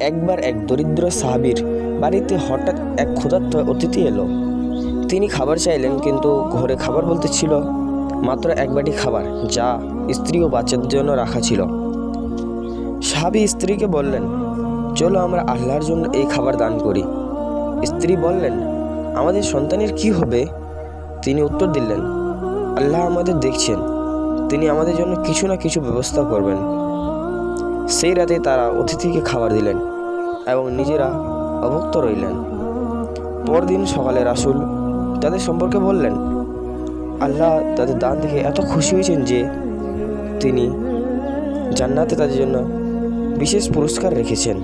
একবার এক দরিদ্র সাহাবীর বাড়িতে হঠাৎ এক ক্ষুধার্ত অতিথি এলো। তিনি খাবার চাইলেন, কিন্তু ঘরে খাবার বলতে ছিল মাত্র এক বাটি খাবার, যা স্ত্রী ও বাচ্চাদের জন্য রাখা ছিল। সাহাবী স্ত্রীকে বললেন, চলো আমরা আল্লাহর জন্য এই খাবার দান করি। স্ত্রী বললেন, আমাদের সন্তানের কি হবে? তিনি উত্তর দিলেন, আল্লাহ আমাদের দেখছেন। তিনি আমাদের জন্য কিছু না কিছু ব্যবস্থা করবেন। সেই রাতে তারা অতিথিকে খাবার দিলেন এবং নিজেরা অভুক্ত রইলেন। পরদিন সকালে রাসুল তাদের সম্পর্কে বললেন, আল্লাহ তাদের দান দেখে এত খুশি হয়েছেন যে তিনি জান্নাতে তাদের জন্য বিশেষ পুরস্কার রেখেছেন।